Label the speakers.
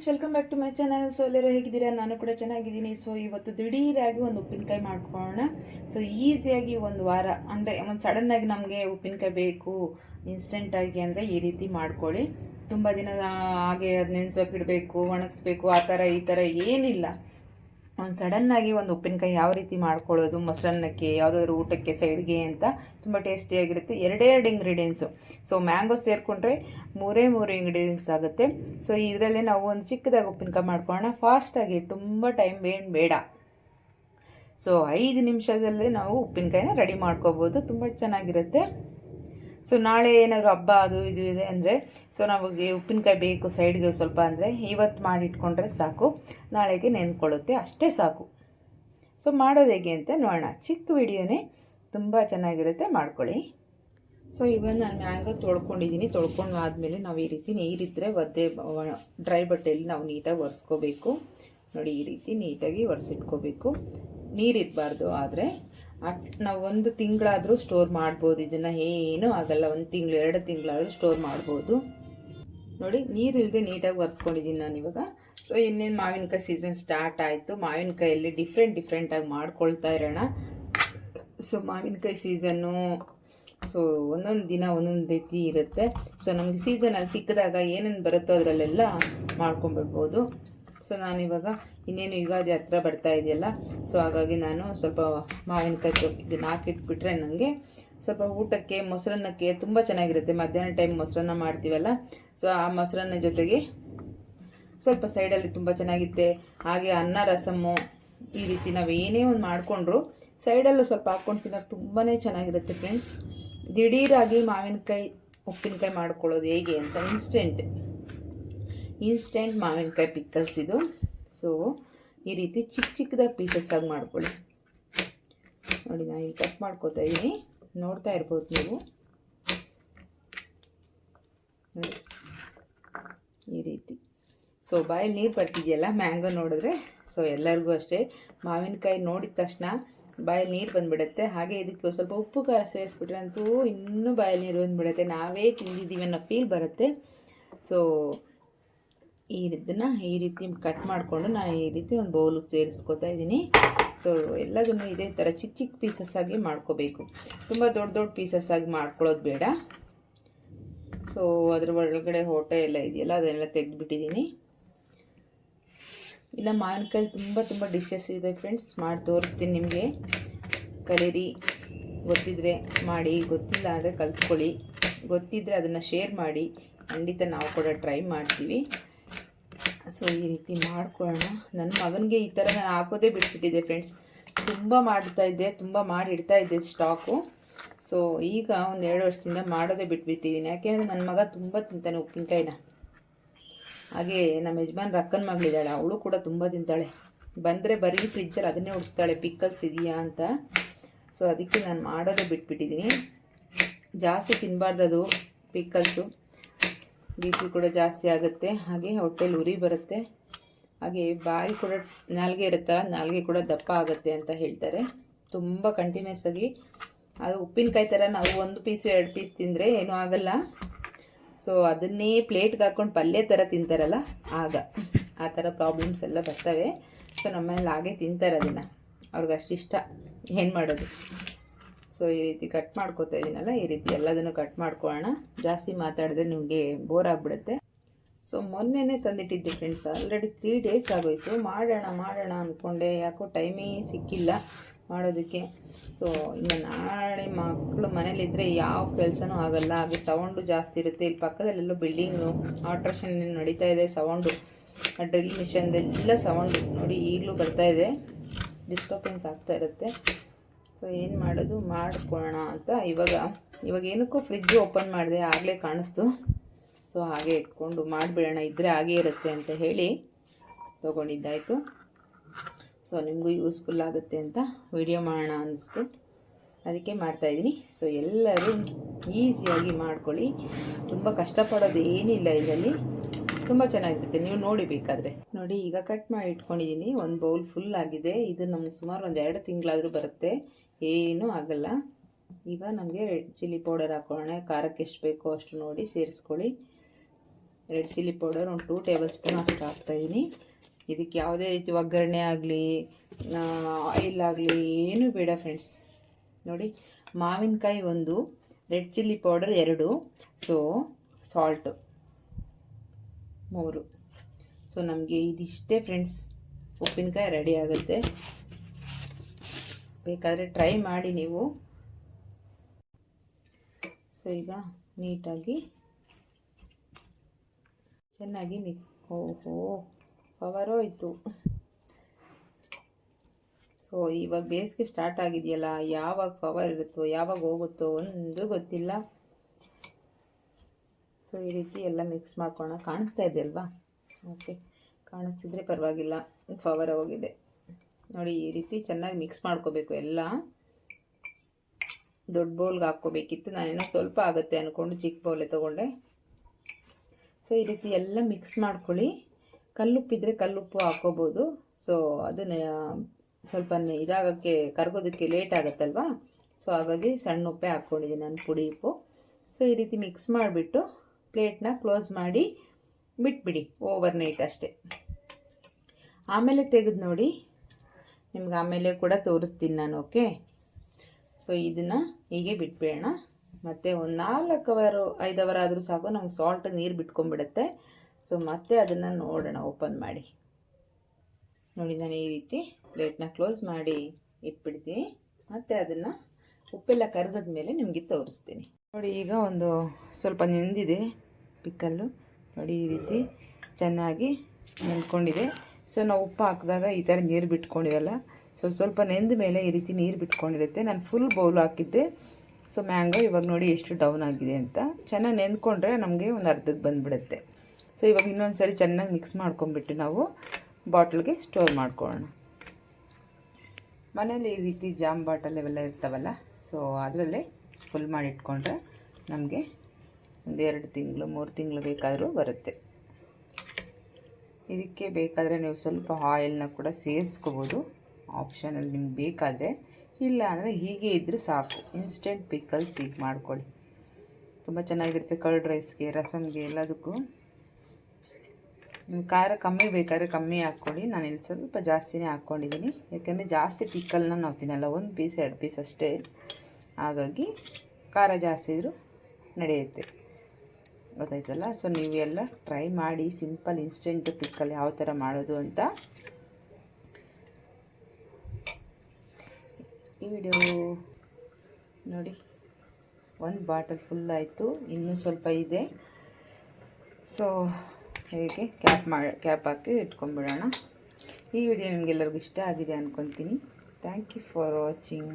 Speaker 1: Friends welcome back to my channel so ಎಲ್ಲರೂ ಹೇಗಿದ್ದೀರಾ? ನಾನು ಕೂಡ ಚೆನ್ನಾಗಿದ್ದೀನಿ. ಸೊ ಇವತ್ತು ದಿಢೀರಾಗಿ ಒಂದು ಉಪ್ಪಿನಕಾಯಿ ಮಾಡ್ಕೊಳ್ಳೋಣ. ಸೊ ಈಸಿಯಾಗಿ ಒಂದು ವಾರ, ಅಂದರೆ ಒಂದು ಸಡನ್ನಾಗಿ ನಮಗೆ ಉಪ್ಪಿನಕಾಯಿ ಬೇಕು ಇನ್ಸ್ಟೆಂಟಾಗಿ ಅಂದರೆ ಈ ರೀತಿ ಮಾಡ್ಕೊಳ್ಳಿ. ತುಂಬ ದಿನ ಹಾಗೆ ಅದು ನೆನೆಸೋಕಿಡಬೇಕು ಒಣಗಿಸ್ಬೇಕು, ಆ ಥರ ಈ ಥರ ಏನಿಲ್ಲ. ಒಂದು ಸಡನ್ನಾಗಿ ಒಂದು ಉಪ್ಪಿನಕಾಯಿ ಯಾವ ರೀತಿ ಮಾಡ್ಕೊಳ್ಳೋದು, ಮೊಸರನ್ನಕ್ಕೆ, ಯಾವುದಾದ್ರು ಊಟಕ್ಕೆ, ಸೈಡ್ಗೆ ಅಂತ ತುಂಬ ಟೇಸ್ಟಿಯಾಗಿರುತ್ತೆ ಎರಡೇ ಎರಡು ಇಂಗ್ರೀಡಿಯೆಂಟ್ಸು ಸೊ ಮ್ಯಾಂಗೋ ಸೇರಿಕೊಂಡ್ರೆ ಮೂರೇ ಮೂರು ಇಂಗ್ರೀಡಿಯೆಂಟ್ಸ್ ಆಗುತ್ತೆ. ಸೊ ಇದರಲ್ಲೇ ನಾವು ಒಂದು ಚಿಕ್ಕದಾಗಿ ಉಪ್ಪಿನಕಾಯಿ ಮಾಡ್ಕೊಳ್ಳೋಣ. ಫಾಸ್ಟಾಗಿ ತುಂಬ ಟೈಮ್ ಏನು ಬೇಡ. ಸೊ ಐದು ನಿಮಿಷದಲ್ಲೇ ನಾವು ಉಪ್ಪಿನಕಾಯಿನ ರೆಡಿ ಮಾಡ್ಕೋಬೋದು. ತುಂಬ ಚೆನ್ನಾಗಿರುತ್ತೆ. ಸೊ ನಾಳೆ ಏನಾದರೂ ಹಬ್ಬ ಅದು ಇದು ಇದೆ ಅಂದರೆ ಸೊ ನಮಗೆ ಉಪ್ಪಿನಕಾಯಿ ಬೇಕು ಸೈಡ್ಗೆ ಸ್ವಲ್ಪ ಅಂದರೆ, ಇವತ್ತು ಮಾಡಿಟ್ಕೊಂಡ್ರೆ ಸಾಕು, ನಾಳೆಗೆ ನೆನ್ಕೊಳ್ಳುತ್ತೆ, ಅಷ್ಟೇ ಸಾಕು. ಸೊ ಮಾಡೋದು ಹೇಗೆ ಅಂತ ನೋಡೋಣ. ಚಿಕ್ಕ ವಿಡಿಯೋನೇ ತುಂಬ ಚೆನ್ನಾಗಿರುತ್ತೆ, ಮಾಡ್ಕೊಳ್ಳಿ. ಸೊ ಇವಾಗ ನಾನು ಮ್ಯಾಂಗೋ ತೊಳ್ಕೊಂಡಿದ್ದೀನಿ. ತೊಳ್ಕೊಂಡು ಆದಮೇಲೆ ನಾವು ಈ ರೀತಿ ನೀರಿದ್ದರೆ ಒದ್ದೆ ಡ್ರೈ ಬಟ್ಟೆಯಲ್ಲಿ ನಾವು ನೀಟಾಗಿ ಒರೆಸ್ಕೋಬೇಕು. ನೋಡಿ, ಈ ರೀತಿ ನೀಟಾಗಿ ಒರೆಸಿಟ್ಕೋಬೇಕು. ನೀರಿರಬಾರ್ದು, ಆದರೆ ಅಟ್ ನಾವು ಒಂದು ತಿಂಗಳಾದರೂ ಸ್ಟೋರ್ ಮಾಡ್ಬೋದು. ಇದನ್ನು ಏನೂ ಆಗಲ್ಲ. ಒಂದು ತಿಂಗಳು, ಎರಡು ತಿಂಗಳಾದರೂ ಸ್ಟೋರ್ ಮಾಡ್ಬೋದು. ನೋಡಿ ನೀರಿಲ್ಲದೆ ನೀಟಾಗಿ ಒರೆಸ್ಕೊಂಡಿದ್ದೀನಿ ನಾನು ಇವಾಗ. ಸೊ ಇನ್ನೇನು ಮಾವಿನಕಾಯಿ ಸೀಸನ್ ಸ್ಟಾರ್ಟ್ ಆಯಿತು. ಮಾವಿನಕಾಯಲ್ಲಿ ಡಿಫ್ರೆಂಟ್ ಡಿಫ್ರೆಂಟಾಗಿ ಮಾಡ್ಕೊಳ್ತಾ ಇರೋಣ. ಸೊ ಮಾವಿನಕಾಯಿ ಸೀಸನ್ನು ಸೊ ಒಂದೊಂದು ದಿನ ಒಂದೊಂದು ರೀತಿ ಇರುತ್ತೆ. ಸೊ ನಮಗೆ ಸೀಸನಲ್ಲಿ ಸಿಕ್ಕಿದಾಗ ಏನೇನು ಬರುತ್ತೋ ಅದರಲ್ಲೆಲ್ಲ ಮಾಡ್ಕೊಂಬಿಡ್ಬೋದು ಸೊ ನಾನಿವಾಗ ಇನ್ನೇನು ಯುಗಾದಿ ಹತ್ರ ಬರ್ತಾ ಇದೆಯಲ್ಲ ಸೊ ಹಾಗಾಗಿ ನಾನು ಸ್ವಲ್ಪ ಮಾವಿನಕಾಯಿ ಇದನ್ನು ಹಾಕಿಟ್ಬಿಟ್ರೆ ನನಗೆ ಸ್ವಲ್ಪ ಊಟಕ್ಕೆ, ಮೊಸರನ್ನಕ್ಕೆ ತುಂಬ ಚೆನ್ನಾಗಿರುತ್ತೆ. ಮಧ್ಯಾಹ್ನ ಟೈಮ್ ಮೊಸರನ್ನ ಮಾಡ್ತೀವಲ್ಲ ಸೊ ಆ ಮೊಸರನ್ನ ಜೊತೆಗೆ ಸ್ವಲ್ಪ ಸೈಡಲ್ಲಿ ತುಂಬ ಚೆನ್ನಾಗಿತ್ತೆ. ಹಾಗೆ ಅನ್ನ ರಸಮ್ಮು ಈ ರೀತಿ ನಾವು ಏನೇ ಒಂದು ಮಾಡಿಕೊಂಡ್ರು ಸೈಡಲ್ಲೂ ಸ್ವಲ್ಪ ಹಾಕ್ಕೊಂಡು ತಿನ್ನೋಕೆ ತುಂಬಾ ಚೆನ್ನಾಗಿರುತ್ತೆ ಫ್ರೆಂಡ್ಸ್ ದಿಢೀರಾಗಿ ಮಾವಿನಕಾಯಿ, ಉಪ್ಪಿನಕಾಯಿ ಮಾಡ್ಕೊಳ್ಳೋದು ಹೇಗೆ ಅಂತ ಇನ್ಸ್ಟೆಂಟ್ ಇನ್ಸ್ಟೆಂಟ್ ಮಾವಿನಕಾಯಿ ಪಿಕ್ಕಲ್ಸ್ ಇದು. ಸೊ ಈ ರೀತಿ ಚಿಕ್ಕ ಚಿಕ್ಕದಾಗಿ ಪೀಸಸ್ ಆಗಿ ಮಾಡ್ಕೊಳ್ಳಿ. ನೋಡಿ ನಾನು ಇಲ್ಲಿ ಕಟ್ ಮಾಡ್ಕೋತಾ ಇದ್ದೀನಿ ನೋಡ್ತಾ ಇರ್ಬೋದು ನೀವು. ಈ ರೀತಿ. ಸೊ ಬಾಯಲ್ಲಿ ನೀರು ಬರ್ತಿದೆಯಲ್ಲ ಮ್ಯಾಂಗೋ ನೋಡಿದ್ರೆ. ಸೊ ಎಲ್ಲರಿಗೂ ಅಷ್ಟೇ. ಮಾವಿನಕಾಯಿ ನೋಡಿದ ತಕ್ಷಣ ಬಾಯಲ್ಲಿ ನೀರು ಬಂದುಬಿಡುತ್ತೆ. ಹಾಗೆ ಇದಕ್ಕೆ ಸ್ವಲ್ಪ ಉಪ್ಪು, ಖಾರ ಸೇರಿಸ್ಬಿಟ್ರೆ ಅಂತೂ ಇನ್ನೂ ಬಾಯಲ್ಲಿ ನೀರು ಬಂದುಬಿಡುತ್ತೆ. ನಾವೇ ತಿಂದಿದ್ದೀವಿ ಅನ್ನೋ ಫೀಲ್ ಬರುತ್ತೆ. ಸೊ ಈ ಇದನ್ನು ಈ ರೀತಿ ಕಟ್ ಮಾಡಿಕೊಂಡು ನಾನು ಈ ರೀತಿ ಒಂದು ಬೌಲಿಗೆ ಸೇರಿಸ್ಕೊತಾ ಇದ್ದೀನಿ. ಸೊ ಎಲ್ಲದನ್ನು ಇದೇ ಥರ ಚಿಕ್ಕ ಚಿಕ್ಕ ಪೀಸಸ್ ಆಗಿ ಮಾಡ್ಕೋಬೇಕು. ತುಂಬ ದೊಡ್ಡ ದೊಡ್ಡ ಪೀಸಸ್ ಆಗಿ ಮಾಡ್ಕೊಳ್ಳೋದು ಬೇಡ. ಸೊ ಅದ್ರ ಒಳಗಡೆ ಹೊಟ್ಟೆ ಎಲ್ಲ ಇದೆಯಲ್ಲ, ಅದನ್ನೆಲ್ಲ ತೆಗೆದುಬಿಟ್ಟಿದ್ದೀನಿ. ಇಲ್ಲ, ಮಾವಿನಕಾಯಿ ತುಂಬ ತುಂಬ ಡಿಶಸ್ ಇದೆ ಫ್ರೆಂಡ್ಸ್ ಮಾಡಿ ತೋರಿಸ್ತೀನಿ ನಿಮಗೆ. ಕಲೀರಿ ಗೊತ್ತಿದ್ರೆ ಮಾಡಿ, ಗೊತ್ತಿಲ್ಲ ಅಂದರೆ ಕಲ್ತ್ಕೊಳ್ಳಿ. ಗೊತ್ತಿದ್ದರೆ ಅದನ್ನು ಶೇರ್ ಮಾಡಿ. ಖಂಡಿತ ನಾವು ಕೂಡ ಟ್ರೈ ಮಾಡ್ತೀವಿ. ಸೊ, ಈ ರೀತಿ ಮಾಡ್ಕೊಳ್ಳೋಣ. ನನ್ನ ಮಗನಿಗೆ ಈ ಥರ ನಾನು ಹಾಕೋದೇ ಬಿಟ್ಬಿಟ್ಟಿದ್ದೆ ಫ್ರೆಂಡ್ಸ್ ತುಂಬ ಮಾಡ್ತಾ ಇದ್ದೆ, ತುಂಬ ಮಾಡಿ ಇಡ್ತಾ ಇದ್ದೆ ಸ್ಟಾಕು ಸೊ, ಈಗ ಒಂದು ಎರಡು ವರ್ಷದಿಂದ ಮಾಡೋದೇ ಬಿಟ್ಬಿಟ್ಟಿದ್ದೀನಿ. ಯಾಕೆಂದರೆ ನನ್ನ ಮಗ ತುಂಬ ತಿಂತಾನೆ ಉಪ್ಪಿನಕಾಯಿನ. ಹಾಗೆ ನಮ್ಮ ಯಜಮಾನ್ ರಕ್ಕನ ಮಗಳಿದ್ದಾಳೆ, ಅವಳು ಕೂಡ ತುಂಬ ತಿಂತಾಳೆ. ಬಂದರೆ ಬರೀ ಫ್ರಿಜ್ಜಲ್ಲಿ ಅದನ್ನೇ ಹುಡ್ತಾಳೆ ಪಿಕ್ಕಲ್ಸ್ ಇದೆಯಾ ಅಂತ. ಸೊ, ಅದಕ್ಕೆ ನಾನು ಮಾಡೋದೇ ಬಿಟ್ಬಿಟ್ಟಿದ್ದೀನಿ. ಜಾಸ್ತಿ ತಿನ್ನಬಾರ್ದು ಅದು ಪಿಕ್ಕಲ್ಸು ಬಿ ಕೂಡ ಜಾಸ್ತಿ ಆಗುತ್ತೆ. ಹಾಗೆ ಹೊಟ್ಟೆಲಿ ಉರಿ ಬರುತ್ತೆ. ಹಾಗೆ ಬಾಯಿ ಕೂಡ ನಾಲ್ಗೆ ಇರುತ್ತಲ್ಲ, ನಾಲ್ಗೆ ಕೂಡ ದಪ್ಪ ಆಗುತ್ತೆ ಅಂತ ಹೇಳ್ತಾರೆ. ತುಂಬ ಕಂಟಿನ್ಯೂಸ್ ಆಗಿ ಅದು ಉಪ್ಪಿನಕಾಯಿ ಥರ ನಾವು ಒಂದು ಪೀಸು ಎರಡು ಪೀಸ್ ತಿಂದರೆ ಏನೂ ಆಗಲ್ಲ. ಸೊ ಅದನ್ನೇ ಪ್ಲೇಟ್ಗೆ ಹಾಕ್ಕೊಂಡು ಪಲ್ಯ ಥರ ತಿಂತಾರಲ್ಲ, ಆಗ ಆ ಥರ ಪ್ರಾಬ್ಲಮ್ಸ್ ಎಲ್ಲ ಬರ್ತವೆ. ಸೊ ನಮ್ಮನೇಲಿ ಹಾಗೆ ತಿಂತಾರೆ ಅದನ್ನು. ಅಷ್ಟಿಷ್ಟ ಏನು ಮಾಡೋದು? ಸೊ ಈ ರೀತಿ ಕಟ್ ಮಾಡ್ಕೋತಾ ಇದ್ದೀನಲ್ಲ ಈ ರೀತಿ ಎಲ್ಲದನ್ನು ಕಟ್ ಮಾಡ್ಕೊಳ್ಳೋಣ. ಜಾಸ್ತಿ ಮಾತಾಡಿದ್ರೆ ನಿಮಗೆ ಬೋರ್ ಆಗಿಬಿಡುತ್ತೆ. ಸೊ ಮೊನ್ನೆನೇ ತಂದಿಟ್ಟಿದ್ದೆ ಫ್ರೆಂಡ್ಸ್ ಆಲ್ರೆಡಿ ತ್ರೀ ಡೇಸ್ ಆಗೋಯಿತು. ಮಾಡೋಣ ಮಾಡೋಣ ಅಂದ್ಕೊಂಡೆ ಯಾಕೋ ಟೈಮೇ ಸಿಕ್ಕಿಲ್ಲ ಮಾಡೋದಕ್ಕೆ. ಸೊ ಇನ್ನು ನಾಳೆ ಮಕ್ಕಳು ಮನೇಲಿದ್ದರೆ ಯಾವ ಕೆಲಸನೂ ಆಗಲ್ಲ. ಹಾಗೆ ಸೌಂಡು ಜಾಸ್ತಿ ಇರುತ್ತೆ. ಇಲ್ಲಿ ಪಕ್ಕದಲ್ಲೆಲ್ಲೋ ಬಿಲ್ಡಿಂಗು ಆಲ್ಟ್ರೇಷನ್ ನಡೀತಾ ಇದೆ ಸೌಂಡು ಡ್ರಿಲ್ ಮಿಷನ್ದೆಲ್ಲ ಸೌಂಡು ನೋಡಿ ಈಗಲೂ ಬರ್ತಾ ಇದೆ. ಡಿಸ್ಟರ್ಬೆನ್ಸ್ ಆಗ್ತಾ ಇರುತ್ತೆ. ಸೊ ಏನು ಮಾಡೋದು? ಮಾಡ್ಕೊಳ್ಳೋಣ ಅಂತ. ಇವಾಗ ಇವಾಗ ಏನಕ್ಕೂ ಫ್ರಿಜ್ ಓಪನ್ ಮಾಡಿದೆ, ಆಗಲೇ ಕಾಣಿಸ್ತು. ಸೊ ಹಾಗೆ ಇಟ್ಕೊಂಡು ಮಾಡಿಬಿಡೋಣ. ಇದ್ದರೆ ಹಾಗೇ ಇರುತ್ತೆ ಅಂತ ಹೇಳಿ ತೊಗೊಂಡಿದ್ದಾಯಿತು. ಸೊ ನಿಮಗೂ ಯೂಸ್ಫುಲ್ ಆಗುತ್ತೆ ಅಂತ ವಿಡಿಯೋ ಮಾಡೋಣ ಅನ್ನಿಸ್ತು ಅದಕ್ಕೆ ಮಾಡ್ತಾಯಿದ್ದೀನಿ ಸೊ ಎಲ್ಲರೂ ಈಸಿಯಾಗಿ ಮಾಡ್ಕೊಳ್ಳಿ. ತುಂಬ ಕಷ್ಟಪಡೋದು ಏನಿಲ್ಲ ಇದರಲ್ಲಿ. ತುಂಬ ಚೆನ್ನಾಗಿರುತ್ತೆ. ನೀವು ನೋಡಿ ಬೇಕಾದರೆ. ನೋಡಿ, ಈಗ ಕಟ್ ಮಾಡಿ ಇಟ್ಕೊಂಡಿದ್ದೀನಿ. ಒಂದು ಬೌಲ್ ಫುಲ್ ಆಗಿದೆ. ಇದು ನಮ್ಗೆ ಸುಮಾರು ಒಂದು ಎರಡು ತಿಂಗಳಾದರೂ ಬರುತ್ತೆ. ಏನೂ ಆಗಲ್ಲ. ಈಗ ನಮಗೆ ರೆಡ್ ಚಿಲ್ಲಿ ಪೌಡರ್ ಹಾಕೊಳ್ಳೋಣ. ಖಾರಕ್ಕೆ ಎಷ್ಟು ಬೇಕೋ ಅಷ್ಟು ನೋಡಿ ಸೇರಿಸ್ಕೊಳ್ಳಿ. ರೆಡ್ ಚಿಲ್ಲಿ ಪೌಡರ್ ಒಂದು ಟೂ ಟೇಬಲ್ ಸ್ಪೂನ್ ಅಷ್ಟು ಹಾಕ್ತಾಯಿದ್ದೀನಿ ಇದಕ್ಕೆ ಯಾವುದೇ ರೀತಿ ಒಗ್ಗರಣೆ ಆಗಲಿ ಆಯಿಲ್ ಆಗಲಿ ಏನೂ ಬೇಡ ಫ್ರೆಂಡ್ಸ್ ನೋಡಿ, ಮಾವಿನಕಾಯಿ ಒಂದು, ರೆಡ್ ಚಿಲ್ಲಿ ಪೌಡರ್ ಎರಡು ಸೊ ಸಾಲ್ಟು ಮೂರು. ಸೊ ನಮಗೆ ಇದಿಷ್ಟೇ ಫ್ರೆಂಡ್ಸ್ ಉಪ್ಪಿನಕಾಯಿ ರೆಡಿ ಆಗುತ್ತೆ. ಬೇಕಾದರೆ ಟ್ರೈ ಮಾಡಿ ನೀವು. ಸೊ ಈಗ ನೀಟಾಗಿ ಚೆನ್ನಾಗಿ ಮಿಕ್ಸ್ ಓಹೋ ಪವರ್ ಹೋಯ್ತು. ಸೊ ಇವಾಗ ಬೇಸಿಗೆ ಸ್ಟಾರ್ಟ್ ಆಗಿದೆಯಲ್ಲ, ಯಾವಾಗ ಪವರ್ ಇರುತ್ತೋ, ಯಾವಾಗ ಹೋಗುತ್ತೋ ಒಂದು ಗೊತ್ತಿಲ್ಲ. ಸೊ ಈ ರೀತಿ ಎಲ್ಲ ಮಿಕ್ಸ್ ಮಾಡ್ಕೊಳ್ಳೋಣ. ಕಾಣಿಸ್ತಾ ಇದೆ ಅಲ್ವಾ? ಓಕೆ ಕಾಣಿಸ್ತಿದ್ರೆ ಪರವಾಗಿಲ್ಲ. ಪವರ್ ಹೋಗಿದೆ. ನೋಡಿ, ಈ ರೀತಿ ಚೆನ್ನಾಗಿ ಮಿಕ್ಸ್ ಮಾಡ್ಕೋಬೇಕು ಎಲ್ಲ. ದೊಡ್ಡ ಬೌಲ್ಗೆ ಹಾಕ್ಕೋಬೇಕಿತ್ತು. ನಾನೇನೋ ಸ್ವಲ್ಪ ಆಗುತ್ತೆ ಅಂದ್ಕೊಂಡು ಚಿಕ್ಕ ಬೌಲೆ ತೊಗೊಂಡೆ. ಸೊ ಈ ರೀತಿ ಎಲ್ಲ ಮಿಕ್ಸ್ ಮಾಡ್ಕೊಳ್ಳಿ. ಕಲ್ಲುಪ್ಪಿದ್ರೆ ಕಲ್ಲುಪ್ಪು ಹಾಕ್ಕೋಬೋದು. ಸೊ ಅದನ್ನು ಸ್ವಲ್ಪ ಇದಾಗೋಕ್ಕೆ, ಕರ್ಗೋದಕ್ಕೆ ಲೇಟ್ ಆಗುತ್ತಲ್ವಾ? ಸೊ ಹಾಗಾಗಿ ಸಣ್ಣ ಉಪ್ಪೆ ಹಾಕ್ಕೊಂಡಿದ್ದೀನಿ ನಾನು ಪುಡಿ ಉಪ್ಪು. ಸೊ ಈ ರೀತಿ ಮಿಕ್ಸ್ ಮಾಡಿಬಿಟ್ಟು ಪ್ಲೇಟ್ನ ಕ್ಲೋಸ್ ಮಾಡಿ ಬಿಟ್ಬಿಡಿ ಓವರ್ ನೈಟ್ ಅಷ್ಟೇ. ಆಮೇಲೆ ತೆಗೆದು ನೋಡಿ ನಿಮ್ಗೆ ಆಮೇಲೆ ಕೂಡ ತೋರಿಸ್ತೀನಿ ನಾನು, ಓಕೆ? ಸೊ ಇದನ್ನು ಹೀಗೆ ಬಿಟ್ಬಿಡೋಣ. ಮತ್ತು ಒಂದು ನಾಲ್ಕು ಅವರು ಐದು ಅವರ್ ಆದರೂ ಸಾಕು, ನಮ್ಗೆ ಸಾಲ್ಟ್ ನೀರು ಬಿಟ್ಕೊಂಡ್ಬಿಡುತ್ತೆ. ಸೊ ಮತ್ತೆ ಅದನ್ನು ನೋಡೋಣ ಓಪನ್ ಮಾಡಿ. ನೋಡಿ, ನಾನು ಈ ರೀತಿ ಪ್ಲೇಟ್ನ ಕ್ಲೋಸ್ ಮಾಡಿ ಇಟ್ಬಿಡ್ತೀನಿ. ಮತ್ತು ಅದನ್ನು ಉಪ್ಪೆಲ್ಲ ಕರಗದ ಮೇಲೆ ನಿಮಗೆ ತೋರಿಸ್ತೀನಿ. ನೋಡಿ, ಈಗ ಒಂದು ಸ್ವಲ್ಪ ನೆಂದಿದೆ ಪಿಕ್ಕಲ್ಲು ನೋಡಿ, ಈ ರೀತಿ ಚೆನ್ನಾಗಿ ನೆಂದ್ಕೊಂಡಿದೆ ಸೊ ನಾವು ಉಪ್ಪು ಹಾಕಿದಾಗ ಈ ಥರ ನೀರು ಬಿಟ್ಕೊಂಡಿರಲ್ಲ. ಸೊ ಸ್ವಲ್ಪ ನೆಂದ ಮೇಲೆ ಈ ರೀತಿ ನೀರು ಬಿಟ್ಕೊಂಡಿರುತ್ತೆ. ನಾನು ಫುಲ್ ಬೌಲ್ ಹಾಕಿದ್ದೆ. ಸೊ ಮ್ಯಾಂಗೋ ಇವಾಗ ನೋಡಿ ಎಷ್ಟು ಡೌನ್ ಆಗಿದೆ ಅಂತ. ಚೆನ್ನಾಗಿ ನೆಂದ್ಕೊಂಡ್ರೆ ನಮಗೆ ಒಂದು ಅರ್ಧಕ್ಕೆ ಬಂದುಬಿಡುತ್ತೆ. ಸೊ ಇವಾಗ ಇನ್ನೊಂದು ಸರಿ ಚೆನ್ನಾಗಿ ಮಿಕ್ಸ್ ಮಾಡ್ಕೊಂಬಿಟ್ಟು ನಾವು ಬಾಟ್ಲಿಗೆ ಸ್ಟೋರ್ ಮಾಡ್ಕೊಳ್ಳೋಣ. ಮನೇಲಿ ಈ ರೀತಿ ಜಾಮ್ ಬಾಟಲ್ ಇವೆಲ್ಲ ಇರ್ತಾವಲ್ಲ ಸೊ ಅದರಲ್ಲೇ ಫುಲ್ ಮಾಡಿ ಇಟ್ಕೊಂಡ್ರೆ ನಮಗೆ ಒಂದು ಎರಡು ತಿಂಗಳು, ಮೂರು ತಿಂಗಳು ಬೇಕಾದರೂ ಬರುತ್ತೆ. ಇದಕ್ಕೆ ಬೇಕಾದರೆ ನೀವು ಸ್ವಲ್ಪ ಆಯಿಲ್ನ ಕೂಡ ಸೇರಿಸ್ಕೋಬೋದು. ಆಪ್ಷನಲ್ಲಿ ನಿಮ್ಗೆ ಬೇಕಾದರೆ. ಇಲ್ಲ ಅಂದರೆ ಹೀಗೆ ಇದ್ದರೂ ಸಾಕು. ಇನ್ಸ್ಟೆಂಟ್ ಪಿಕಲ್ಸ್ ಹೀಗೆ ಮಾಡ್ಕೊಳ್ಳಿ. ತುಂಬ ಚೆನ್ನಾಗಿರುತ್ತೆ ಕರ್ಡ್ ರೈಸ್ಗೆ ರಸಮ್ಗೆ ಎಲ್ಲದಕ್ಕೂ. ನೀವು ಖಾರ ಕಮ್ಮಿ ಬೇಕಾದ್ರೆ ಕಮ್ಮಿ ಹಾಕ್ಕೊಳ್ಳಿ. ನಾನು ಇಲ್ಲಿ ಸ್ವಲ್ಪ ಜಾಸ್ತಿನೇ ಹಾಕ್ಕೊಂಡಿದ್ದೀನಿ. ಯಾಕೆಂದರೆ ಜಾಸ್ತಿ ಪಿಕ್ಕಲ್ನ ನಾವು ತಿನ್ನಲ್ಲ. ಒಂದು ಪೀಸ್ ಎರಡು ಪೀಸ್ ಅಷ್ಟೇ. ಹಾಗಾಗಿ ಖಾರ ಜಾಸ್ತಿ ಇದ್ದರೂ ನಡೆಯುತ್ತೆ. ಗೊತ್ತಾಯ್ತಲ್ಲ? ಸೊ ನೀವೆಲ್ಲ ಟ್ರೈ ಮಾಡಿ ಸಿಂಪಲ್ ಇನ್ಸ್ಟೆಂಟ್ ಪಿಕ್ಕಲ್ಲಿ ಯಾವ ಥರ ಮಾಡೋದು ಅಂತ ಈ ವಿಡಿಯೋ ನೋಡಿ. ಒಂದು ಬಾಟಲ್ ಫುಲ್ ಆಯಿತು. ಇನ್ನೂ ಸ್ವಲ್ಪ ಇದೆ. ಸೊ ಹೇಗೆ ಕ್ಯಾಪ್ ಮಾಡಿ ಕ್ಯಾಪ್ ಹಾಕಿ ಇಟ್ಕೊಂಡ್ಬಿಡೋಣ. ಈ ವಿಡಿಯೋ ನಿಮಗೆಲ್ಲರಿಗೂ ಇಷ್ಟ ಆಗಿದೆ ಅಂದ್ಕೊತೀನಿ ಥ್ಯಾಂಕ್ ಯು ಫಾರ್ ವಾಚಿಂಗ್